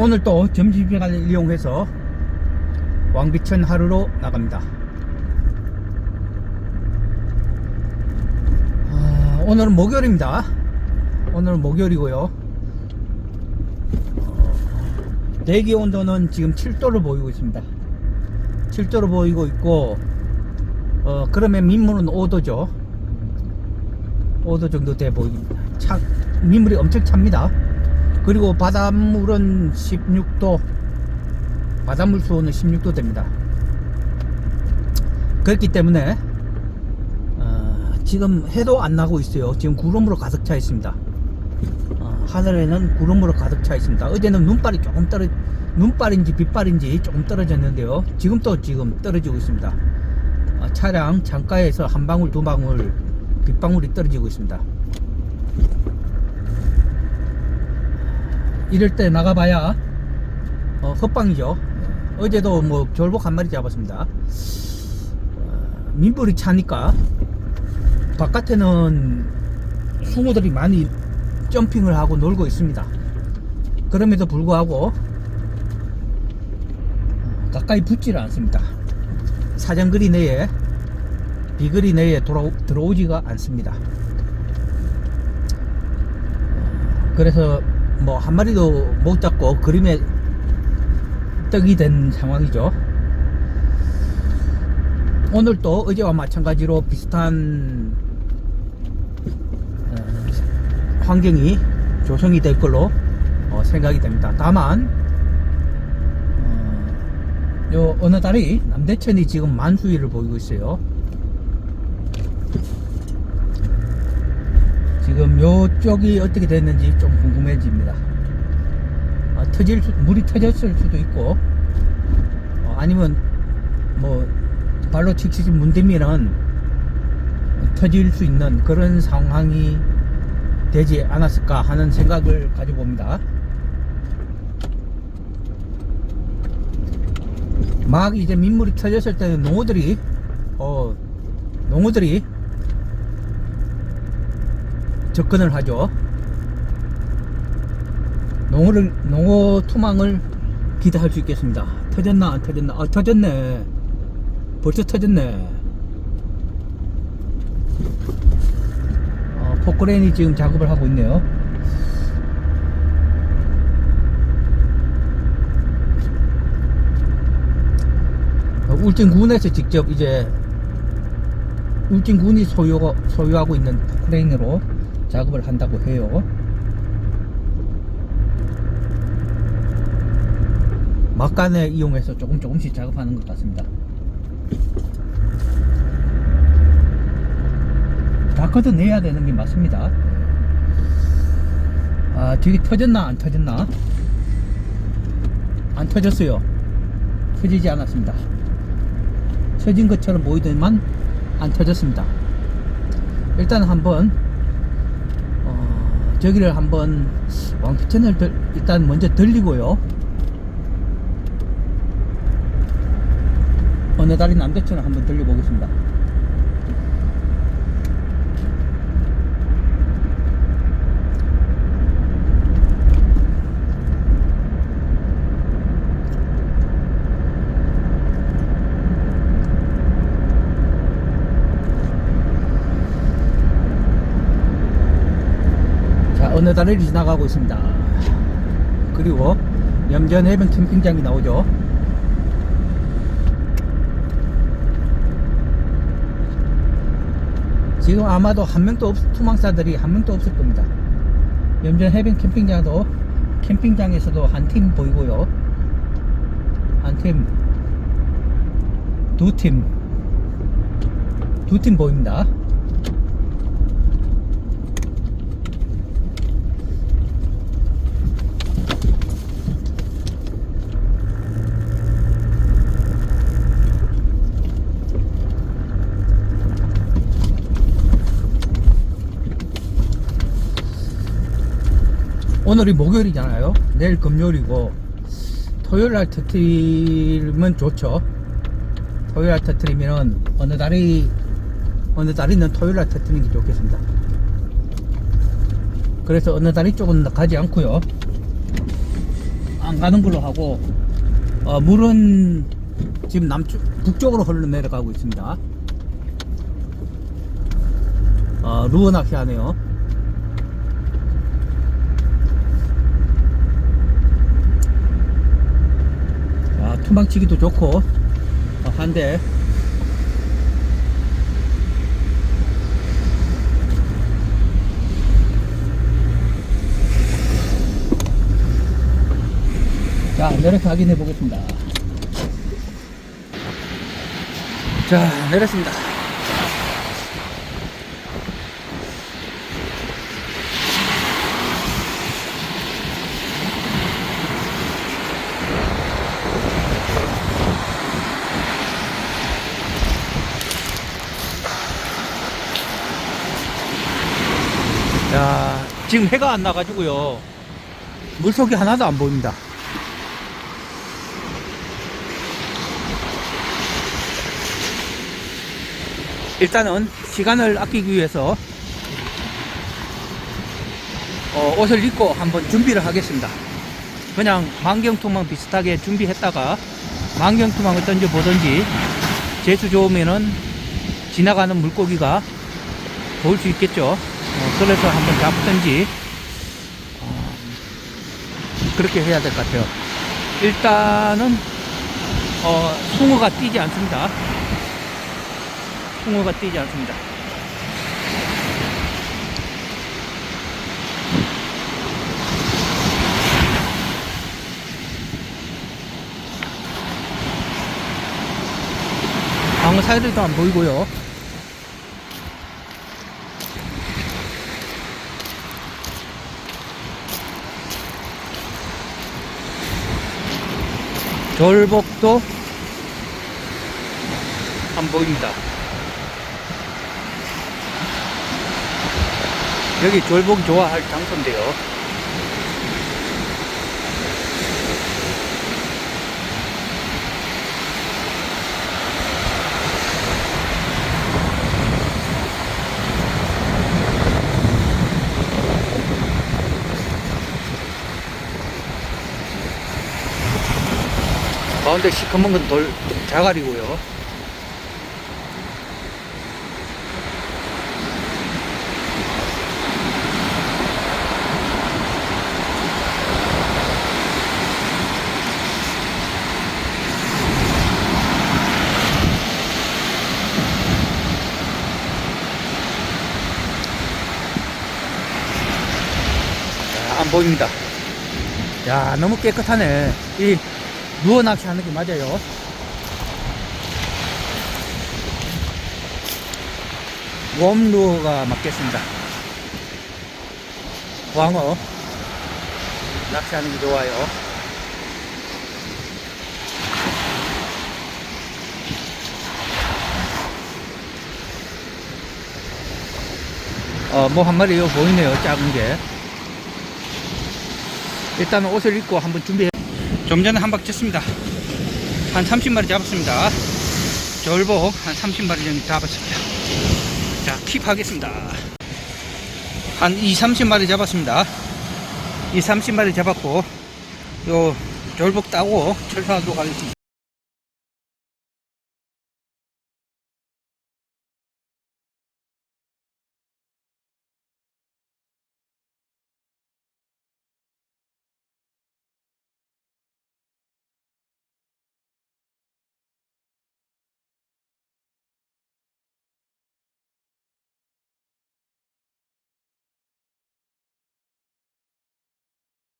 오늘 또 점심시간을 이용해서 왕비천 하루로 나갑니다. 아, 오늘은 목요일입니다. 오늘은 목요일이고요. 어, 대기 온도는 지금 7도를 보이고 있습니다. 7도를 보이고 있고, 어, 그러면 민물은 5도죠. 5도 정도 돼 보입니다. 차, 민물이 엄청 찹니다. 그리고 바닷물은 16도, 바닷물 수온은 16도 됩니다. 그렇기 때문에, 어, 지금 해도 안 나고 있어요. 지금 구름으로 가득 차 있습니다. 어, 하늘에는 구름으로 가득 차 있습니다. 어제는 눈발이 조금 떨어, 눈발인지 빗발인지 조금 떨어졌는데요. 지금 또 지금 떨어지고 있습니다. 어, 차량 창가에서 한 방울 두 방울 빗방울이 떨어지고 있습니다. 이럴 때 나가봐야 어, 헛방이죠. 어제도 뭐 결복 한 마리 잡았습니다. 어, 민물이 차니까 바깥에는 숭어들이 많이 점핑을 하고 놀고 있습니다. 그럼에도 불구하고 어, 가까이 붙지를 않습니다. 사정거리 내에 비거리 내에 돌아, 들어오지가 않습니다. 그래서 뭐 한 마리도 못 잡고 그림에 떡이 된 상황이죠. 오늘도 어제와 마찬가지로 비슷한 어, 환경이 조성이 될 걸로 어, 생각이 됩니다. 다만 어, 요 어느 달이 남대천이 지금 만수위를 보이고 있어요. 지금 요쪽이 어떻게 됐는지 좀 궁금해집니다. 아, 터질 수, 물이 터졌을 수도 있고, 어, 아니면 뭐 발로 칙칙 문대면은 터질 수 있는 그런 상황이 되지 않았을까 하는 생각을 가져봅니다. 막 이제 민물이 터졌을 때는 농어들이 어 농어들이 접근을 하죠. 농어를 농어 투망을 기대할 수 있겠습니다. 터졌나 안 터졌나? 아 터졌네. 벌써 터졌네. 어, 포크레인이 지금 작업을 하고 있네요. 어, 울진군에서 직접 이제 울진군이 소유, 소유하고 있는 포크레인으로 작업을 한다고 해요. 막간에 이용해서 조금 조금씩 작업하는 것 같습니다. 다 걷어내야 되는 게 맞습니다. 아, 뒤에 터졌나 안 터졌나? 안 터졌어요. 터지지 않았습니다. 터진 것처럼 보이더만 안 터졌습니다. 일단 한번 어, 저기를 한번 왕피천을 들- 일단 먼저 들리고요. 어느 달이 남대천을 한번 들려보겠습니다. 달을 지나가고 있습니다. 그리고 염전 해변 캠핑장이 나오죠. 지금 아마도 한 명도 없, 투망사들이 한 명도 없을 겁니다. 염전 해변 캠핑장도 캠핑장에서도 한 팀 보이고요. 한 팀, 두 팀, 두 팀 보입니다. 오늘이 목요일이잖아요. 내일 금요일이고 토요일 날 터트리면 좋죠. 토요일 날 터트리면은 어느 달이 어느 달이 는 토요일 날 터트리는 게 좋겠습니다. 그래서 어느 달이 쪽은 가지 않고요. 안 가는 걸로 하고 어, 물은 지금 남쪽 북쪽으로 흘러내려가고 있습니다. 어, 루어 낚시하네요. 투망치기도 좋고 어, 한데 자, 내려서 확인해 보겠습니다. 자, 내렸습니다. 자, 지금 해가 안 나가지고요. 물속이 하나도 안 보입니다. 일단은 시간을 아끼기 위해서 어, 옷을 입고 한번 준비를 하겠습니다. 그냥 만경투망 비슷하게 준비했다가 만경투망을 던져보든지 재수 좋으면은 지나가는 물고기가 보일 수 있겠죠. 어, 그래서 한번 잡든지 어, 그렇게 해야 될 것 같아요. 일단은 어, 숭어가 뛰지 않습니다. 숭어가 뛰지 않습니다. 방어 사이드도 안 보이고요. 절복도 안 보입니다. 여기 졸복 좋아할 장소인데요. 가운데 시커먼 건 돌, 자갈이고요. 자, 안 보입니다. 야, 너무 깨끗하네. 이, 누워 낚시하는 게 맞아요. 웜 루어가 맞겠습니다. 광어. 낚시하는 게 좋아요. 어, 뭐 한 마리 요 보이네요. 작은 게. 일단 옷을 입고 한번 준비해. 좀 전에 한박 쳤습니다. 한 30마리 잡았습니다. 절복 한 30마리 정도 잡았습니다. 자, 킵하겠습니다. 한 2, 30마리 잡았습니다. 2, 30마리 잡았고, 요 절복 따고 철수하도록 하겠습니다.